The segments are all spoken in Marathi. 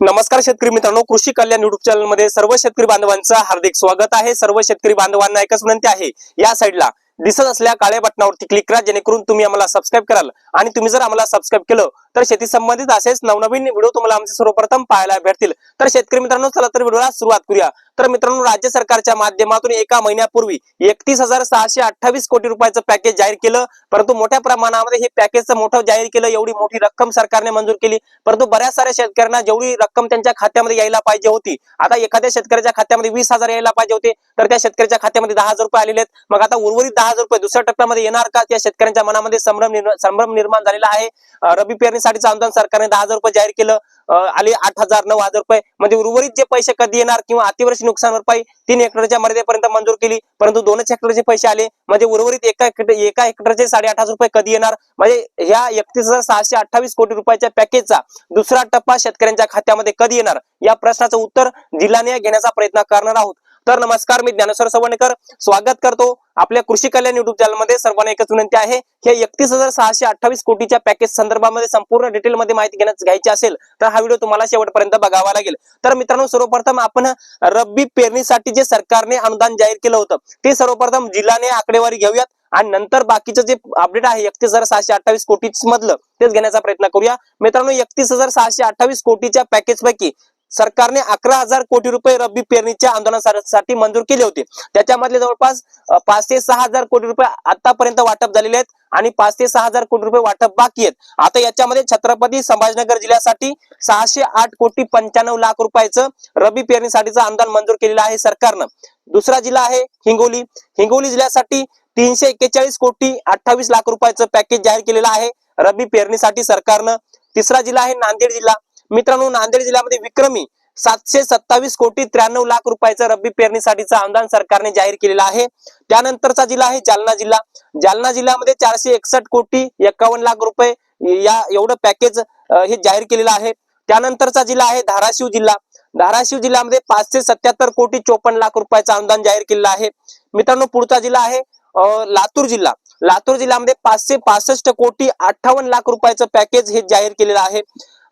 नमस्कार शेतकरी मित्रांनो कृषी कल्याण युट्यूब चॅनलमध्ये सर्व शेतकरी बांधवांचं हार्दिक स्वागत आहे. सर्व शेतकरी बांधवांना एकच विनंती आहे या साईडला दिसत असल्या काळ्या बटनावरती क्लिक करा जेणेकरून तुम्ही आम्हाला सबस्क्राईब कराल. आणि तुम्ही जर आम्हाला सबस्क्राईब केलं तर शेती संबंधित असेच नवनवीन व्हिडिओ तुम्हाला आमचे सर्वप्रथम पाहायला भेटतील. तर शेतकरी मित्रांनो चला तर व्हिडिओला सुरुवात करूया. तर मित्रांनो राज्य सरकारच्या माध्यमातून एका महिन्यापूर्वी एकतीस हजार सहाशे अठ्ठावीस कोटी रुपयाचं पॅकेज जाहीर केलं. परंतु मोठ्या प्रमाणामध्ये हे पॅकेजचं मोठं जाहीर केलं एवढी मोठी रक्कम सरकारने मंजूर केली. परंतु बऱ्याच साऱ्या शेतकऱ्यांना जेवढी रक्कम त्यांच्या खात्यामध्ये यायला पाहिजे होती आता एखाद्या शेतकऱ्याच्या खात्यामध्ये वीस हजार यायला पाहिजे होते तर त्या शेतकऱ्याच्या खात्यामध्ये दहा हजार रुपये आलेले आहेत. मग आता उर्वरित दहा हजार रुपये दुसऱ्या टप्प्यामध्ये येणार का? त्या शेतकऱ्यांच्या मनामध्ये संभ्रम संभ्रम निर्माण झालेला आहे. रबी पेरणी पेरणीसाठीचं अनुदान सरकारने दहा हजार रुपये जाहीर केलं आले आठ हजार नऊ हजार रुपये. म्हणजे उर्वरित जे पैसे कधी येणार किंवा अतिवृष्टी नुकसान भरपाई तीन हेक्टरच्या मर्यादेपर्यंत मंजूर केली परंतु दोनच हेक्टरचे पैसे आले. म्हणजे उर्वरित एका हेक्टर एका हेक्टरचे साडेआठ हजार रुपये कधी येणार? म्हणजे ह्या एकतीस हजार सहाशे अठ्ठावीस कोटी रुपयाच्या पॅकेजचा दुसरा टप्पा शेतकऱ्यांच्या खात्यामध्ये कधी येणार? या प्रश्नाचं उत्तर जिल्ह्याने घेण्याचा प्रयत्न करणार आहोत. तर नमस्कार मी ज्ञानेश्वर सवणकर. स्वागत करतो आपल्या कृषी कल्याण युट्यूब चॅनलमध्ये सर्वांना एकच विनंती आहे हे एकतीस हजार सहाशे अठ्ठावीस कोटीच्या पॅकेज संदर्भामध्ये संपूर्ण डिटेल मध्ये माहिती घेण्यास घ्यायची असेल तर हा व्हिडिओ तुम्हाला शेवटपर्यंत बघावा लागेल. तर मित्रांनो सर्वप्रथम आपण रब्बी पेरणीसाठी जे सरकारने अनुदान जाहीर केलं होतं ते सर्वप्रथम जिल्ह्याने आकडेवारी घेऊयात. आणि नंतर बाकीचं जे अपडेट आहे एकतीस हजार सहाशे अठ्ठावीस कोटी मधलं तेच घेण्याचा प्रयत्न करूया. मित्रांनो एकतीस हजार सहाशे अठ्ठावीस कोटीच्या पॅकेज पैकी सरकारने अकरा हजार कोटी रुपये रब्बी पेरणीच्या आंदोलनासाठी मंजूर केले होते. त्याच्यामधले जवळपास पाच ते सहा हजार कोटी रुपये आतापर्यंत वाटप झालेले आहेत आणि पाच ते सहा हजार कोटी रुपये वाटप बाकी आहेत. आता याच्यामध्ये छत्रपती संभाजीनगर जिल्ह्यासाठी सहाशे आठ कोटी पंच्याण्णव लाख रुपयाचं रब्बी पेरणीसाठीचं अनुदान मंजूर केलेलं आहे सरकारनं. दुसरा जिल्हा आहे हिंगोली. हिंगोली जिल्ह्यासाठी तीनशे एक्केचाळीस कोटी अठ्ठावीस लाख रुपयाचं पॅकेज जाहीर केलेलं आहे रब्बी पेरणीसाठी सरकारनं. तिसरा जिल्हा आहे नांदेड जिल्हा. मित्रांनो नांदेड जिल्ह्यामध्ये विक्रमी सातशे सत्तावीस कोटी त्र्याण्णव लाख रुपयाचं रब्बी पेरणीसाठीचं अनुदान सरकारने जाहीर केलेलं आहे. त्यानंतरचा जिल्हा आहे जालना जिल्हा. जालना जिल्ह्यामध्ये चारशे एकसष्ट कोटी एकावन्न लाख रुपये या एवढं पॅकेज हे जाहीर केलेलं आहे. त्यानंतरचा जिल्हा आहे धाराशिव जिल्हा. धाराशिव जिल्ह्यामध्ये पाचशे सत्याहत्तर कोटी चोपन्न लाख रुपयाचं अनुदान जाहीर केलेलं आहे. मित्रांनो पुढचा जिल्हा आहे लातूर जिल्हा. लातूर जिल्ह्यामध्ये पाचशे पासष्ट कोटी अठ्ठावन्न लाख रुपयाचं पॅकेज हे जाहीर केलेलं आहे.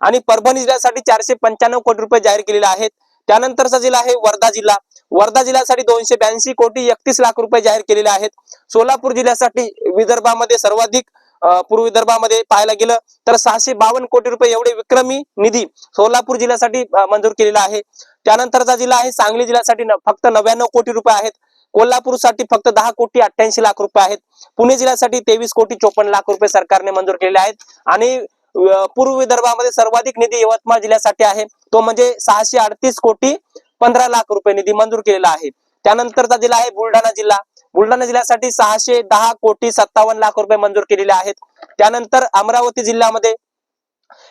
आणि परभणी जिल्ह्यासाठी चारशे पंच्याण्णव कोटी रुपये जाहीर केलेले आहेत. त्यानंतरचा जिल्हा आहे वर्धा जिल्हा. वर्धा जिल्ह्यासाठी दोनशे ब्याऐंशी कोटी एकतीस लाख रुपये जाहीर केलेले आहेत. सोलापूर जिल्ह्यासाठी विदर्भामध्ये सर्वाधिक पूर्व विदर्भामध्ये पाहायला गेलं तर सहाशे बावन्न कोटी रुपये एवढे विक्रमी निधी सोलापूर जिल्ह्यासाठी मंजूर केलेला आहे. त्यानंतरचा जिल्हा आहे सांगली जिल्ह्यासाठी फक्त नव्याण्णव कोटी रुपये आहेत. कोल्हापूरसाठी फक्त दहा कोटी अठ्ठ्याऐंशी लाख रुपये आहेत. पुणे जिल्ह्यासाठी तेवीस कोटी चोपन्न लाख रुपये सरकारने मंजूर केलेले आहेत. आणि पूर्व विदर्भामध्ये सर्वाधिक निधी यवतमाळ जिल्ह्यासाठी आहे. तो म्हणजे सहाशे अडतीस कोटी पंधरा लाख रुपये निधी मंजूर केलेला आहे. त्यानंतरचा जिल्हा आहे बुलढाणा जिल्हा. बुलढाणा जिल्ह्यासाठी सहाशे दहा कोटी सत्तावन्न लाख रुपये मंजूर केलेले आहेत. त्यानंतर अमरावती जिल्ह्यामध्ये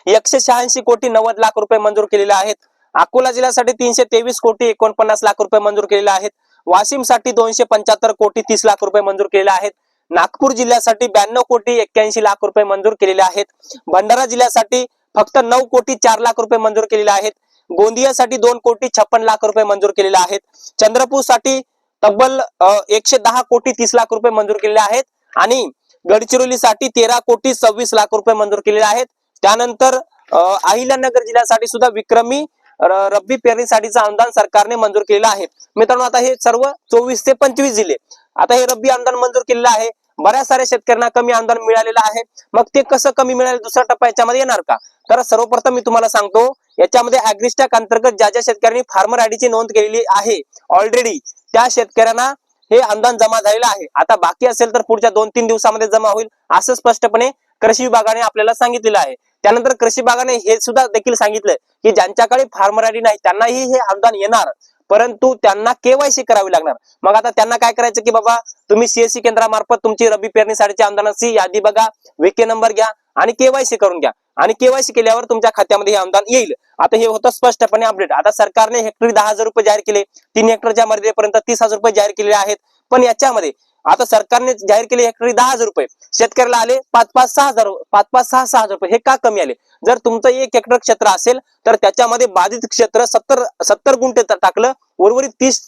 एकशे शहाऐंशी कोटी नव्वद लाख रुपये मंजूर केलेले आहेत. अकोला जिल्ह्यासाठी तीनशे तेवीस कोटी एकोणपन्नास लाख रुपये मंजूर केलेले आहेत. वाशिमसाठी दोनशे पंच्याहत्तर कोटी तीस लाख रुपये मंजूर केलेले आहेत. नागपूर जिल्ह्यासाठी ब्याण्णव कोटी एक्क्याऐंशी लाख रुपये मंजूर केलेले आहेत. भंडारा जिल्ह्यासाठी फक्त नऊ कोटी चार लाख रुपये मंजूर केलेले आहेत. गोंदियासाठी दोन कोटी छप्पन लाख रुपये मंजूर केलेले आहेत. चंद्रपूरसाठी तब्बल अं, एकशे दहा कोटी तीस लाख रुपये मंजूर केलेले आहेत. आणि गडचिरोलीसाठी तेरा कोटी सव्वीस लाख रुपये मंजूर केलेले आहेत. त्यानंतर अं, अहिल्यानगर जिल्ह्यासाठी सुद्धा विक्रमी रब्बी पेरणीसाठीचं अनुदान सरकारने मंजूर केलेलं आहे. मित्रांनो आता हे सर्व चोवीस ते पंचवीस जिल्हे. आता हे रब्बी अनुदान मंजूर केलेलं आहे. बऱ्याच साऱ्या शेतकऱ्यांना कमी अनुदान मिळालेलं आहे. मग ते कसं कमी मिळालं? दुसरा टप्पा याच्यामध्ये येणार का? तर सर्वप्रथम मी तुम्हाला सांगतो याच्यामध्ये अॅग्रिस्टॅक अंतर्गत ज्या ज्या शेतकऱ्यांनी फार्मर आयडीची नोंद केलेली आहे ऑलरेडी त्या शेतकऱ्यांना हे अनुदान जमा झालेलं आहे. आता बाकी असेल तर पुढच्या दोन तीन दिवसामध्ये जमा होईल असं स्पष्टपणे कृषी विभागाने आपल्याला सांगितलेलं आहे. त्यानंतर कृषी विभागाने हे सुद्धा देखील सांगितलं की ज्यांच्याकडे फार्मर आयडी नाही त्यांनाही हे अनुदान येणार. परंतु त्यांना केवायसी करावी लागणार. मग आता त्यांना काय करायचं की बाबा तुम्ही सीएससी केंद्रामार्फत तुमची रब्बी पेरणीसाठीच्या अनुदानाची यादी बघा विके नंबर घ्या आणि केवायसी करून घ्या. आणि केवायसी केल्यावर तुमच्या खात्यामध्ये हे अनुदान येईल. आता हे होतं स्पष्टपणे अपडेट आता सरकारने हेक्टरी दहा हजार रुपये जाहीर केले. तीन हेक्टरच्या मर्यादेपर्यंत तीस हजार रुपये जाहीर केलेले आहेत. पण याच्यामध्ये आता सरकारने जाहीर केले हेक्टरी दहा हजार रुपये. शेतकऱ्याला आले पाच पाच सहा हजार पाच पाच सहा सहा हजार रुपये. हे का कमी आले? जर तुमचं एक हेक्टर क्षेत्र असेल तर त्याच्यामध्ये बाधित क्षेत्र सत्तर सत्तर गुंठे टाकलं. उर्वरित तीस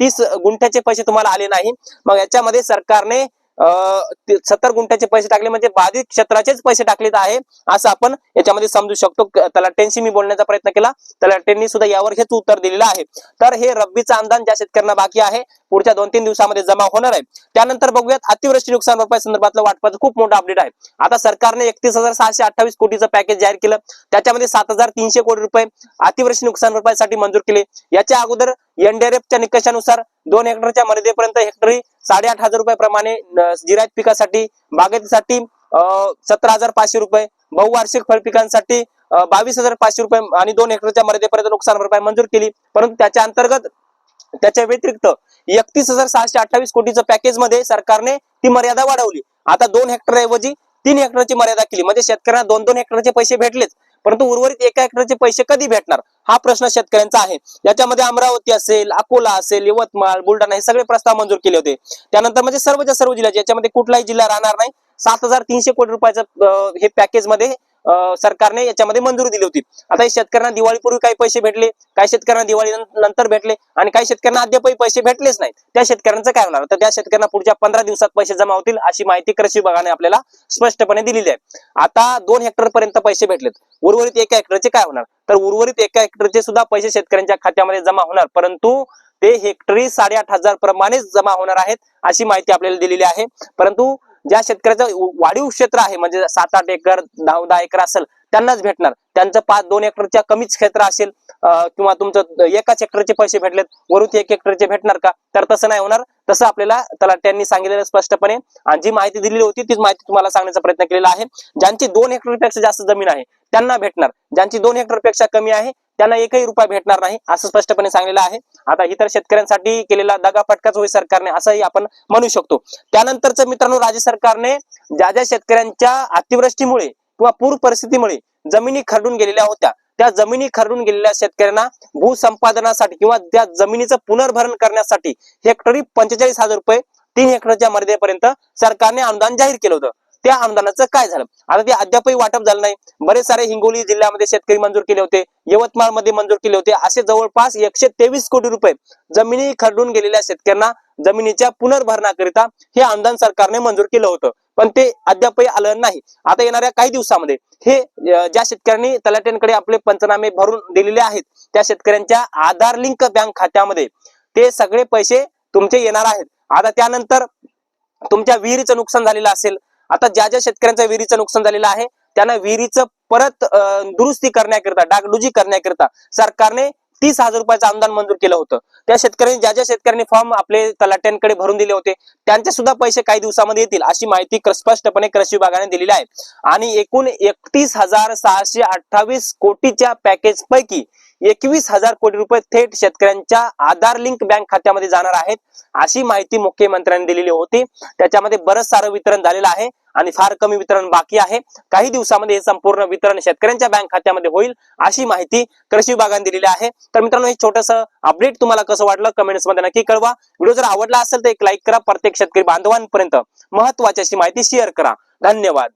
तीस गुंठ्याचे पैसे तुम्हाला आले नाही. मग याच्यामध्ये सरकारने सत्तर गुंठ्याचे पैसे टाकले म्हणजे बाधित क्षेत्राचेच पैसे टाकलेत आहे असं आपण याच्यामध्ये समजू शकतो. त्याला तलाट्यांशी मी बोलण्याचा प्रयत्न केला. त्याला टेननी सुद्धा यावर हेच उत्तर दिलेलं आहे. तर हे रब्बीचं अंदाज ज्या शेतकऱ्यांना बाकी आहे पुढच्या दोन तीन दिवसामध्ये जमा होणार आहे. त्यानंतर बघूयात अतिवृष्टी नुकसान भरपाई संदर्भातलं वाटपाचं खूप मोठं अपडेट आहे. आता सरकारने एकतीस हजार सहाशे अठ्ठावीस कोटीचं पॅकेज जाहीर केलं. त्याच्यामध्ये सात हजार तीनशे कोटी रुपये अतिवृष्टी नुकसान भरपाईसाठी मंजूर केले. याच्या अगोदर एनडीआरएफच्या निकषानुसार दोन हेक्टरच्या मर्यादेपर्यंत हेक्टरी साडेआठ हजार रुपये प्रमाणे जिरायत पिकासाठी बागेतीसाठी सतरा हजार पाचशे रुपये बहुवार्षिक फळपिकांसाठी पिकांसाठी बावीस हजार पाचशे रुपये आणि दोन हेक्टरच्या मर्यादेपर्यंत नुकसान भरपाई मंजूर केली. परंतु त्याच्या अंतर्गत त्याच्या व्यतिरिक्त एकतीस हजार सहाशे अठ्ठावीस कोटीचं पॅकेजमध्ये सरकारने ती मर्यादा वाढवली. आता दोन हेक्टर ऐवजी तीन हेक्टरची मर्यादा केली. म्हणजे शेतकऱ्यांना दोन दोन हेक्टरचे पैसे भेटलेच परंतु उर्वरित एका हेक्टरचे पैसे कधी भेटणार? हा प्रश्न शेतकऱ्यांचा आहे. याच्यामध्ये अमरावती असेल अकोला असेल यवतमाळ बुलढाणा हे सगळे प्रस्ताव मंजूर केले होते. त्यानंतर म्हणजे सर्वच्या सर्व जिल्ह्याचे याच्यामध्ये कुठलाही जिल्हा राहणार नाही. सात हजार तीनशे कोटी रुपयाचं हे पॅकेजमध्ये सरकारने याच्यामध्ये मंजुरी दिली होती. आता शेतकऱ्यांना दिवाळीपूर्वी काही पैसे भेटले काही शेतकऱ्यांना दिवाळी नंतर भेटले आणि काही शेतकऱ्यांना अद्यापही पैसे भेटलेच नाही त्या शेतकऱ्यांचं काय होणार? तर त्या शेतकऱ्यांना पुढच्या पंधरा दिवसात पैसे जमा होतील अशी माहिती कृषी विभागाने आपल्याला स्पष्टपणे दिलेली आहे. आता दोन हेक्टर पर्यंत पैसे भेटलेत. उर्वरित एका हेक्टरचे काय होणार? तर उर्वरित एका हेक्टरचे सुद्धा पैसे शेतकऱ्यांच्या खात्यामध्ये जमा होणार. परंतु ते हेक्टरी साडेआठ हजार प्रमाणेच जमा होणार आहेत अशी माहिती आपल्याला दिलेली आहे. परंतु ज्या शेतकऱ्याचं वाढीव क्षेत्र आहे म्हणजे सात आठ एकर दहा दहा एकर असेल त्यांनाच भेटणार. त्यांचं पाच दोन एकरच्या कमीच क्षेत्र असेल किंवा तुमचं एकाच हेक्टरचे पैसे भेटलेत वरून एक हेक्टरचे भेटणार का? तर तसं नाही होणार. तसं आपल्याला तलाट्यांनी सांगितलेलं स्पष्टपणे आणि जी माहिती दिलेली होती तीच माहिती तुम्हाला सांगण्याचा प्रयत्न केलेला आहे. ज्यांची दोन हेक्टरपेक्षा जास्त जमीन आहे त्यांना भेटणार. ज्यांची दोन हेक्टरपेक्षा कमी आहे त्यांना एकही रुपया भेटणार नाही असं स्पष्टपणे सांगलेलं आहे. आता इतर शेतकऱ्यांसाठी केलेला दगाफटकाच होईल सरकारने असंही आपण म्हणू शकतो. त्यानंतरच मित्रांनो राज्य सरकारने ज्या ज्या शेतकऱ्यांच्या अतिवृष्टीमुळे किंवा पूर परिस्थितीमुळे जमिनी खरडून गेलेल्या होत्या त्या जमिनी खरडून गेलेल्या शेतकऱ्यांना भूसंपादनासाठी किंवा त्या जमिनीचं पुनर्भरण करण्यासाठी हेक्टरी पंचेचाळीस हजार रुपये तीन हेक्टरच्या मर्यादेपर्यंत सरकारने अनुदान जाहीर केलं होतं. त्या अनुदानाचं काय झालं? आता ते अद्यापही वाटप झालं नाही. बरेच सारे हिंगोली जिल्ह्यामध्ये शेतकरी मंजूर केले होते. यवतमाळमध्ये मंजूर केले होते. असे जवळपास एकशे तेवीस कोटी रुपये जमिनी खरडून गेलेल्या शेतकऱ्यांना जमिनीच्या पुनर्भरणाकरिता हे अनुदान सरकारने मंजूर केलं होतं. पण ते अद्यापही आलं नाही. आता येणाऱ्या काही दिवसामध्ये हे ज्या शेतकऱ्यांनी तलाट्यांकडे आपले पंचनामे भरून दिलेले आहेत त्या शेतकऱ्यांच्या आधार लिंक बँक खात्यामध्ये ते सगळे पैसे तुमचे येणार आहेत. आता त्यानंतर तुमच्या विहिरीचं नुकसान झालेलं असेल आता ज्या ज्या शेतकऱ्यांचं विहिरीचं नुकसान झालेलं आहे त्यांना विहिरीचं परत दुरुस्ती करण्याकरिता डागडुजी करण्याकरिता सरकारने तीस हजार रुपयाचं अनुदान मंजूर केलं होतं. त्या शेतकऱ्यांनी ज्या ज्या शेतकऱ्यांनी फॉर्म आपले तलाट्यांकडे भरून दिले होते त्यांचे सुद्धा पैसे काही दिवसामध्ये येतील अशी माहिती स्पष्टपणे कृषी विभागाने दिलेली आहे. आणि एकूण एकतीस हजार सहाशे अठ्ठावीस कोटीच्या पॅकेज पैकी एकवीस हजार कोटी रुपये थेट शेतकऱ्यांच्या आधार लिंक बँक खात्यामध्ये जाणार आहेत अशी माहिती मुख्यमंत्र्यांनी दिलेली होती. त्याच्यामध्ये बरंच सारं वितरण झालेलं आहे. आणि फार कमी वितरण बाकी आहे. काही दिवसामध्ये हे संपूर्ण वितरण शेतकऱ्यांच्या बँक खात्यामध्ये होईल अशी माहिती कृषी विभागाने दिलेली आहे. तर मित्रांनो हे छोटस अपडेट तुम्हाला कसं वाटलं कमेंट्समध्ये नक्की कळवा. व्हिडिओ जर आवडला असेल तर एक लाईक करा. प्रत्येक शेतकरी बांधवांपर्यंत महत्वाची अशी माहिती शेअर करा. धन्यवाद.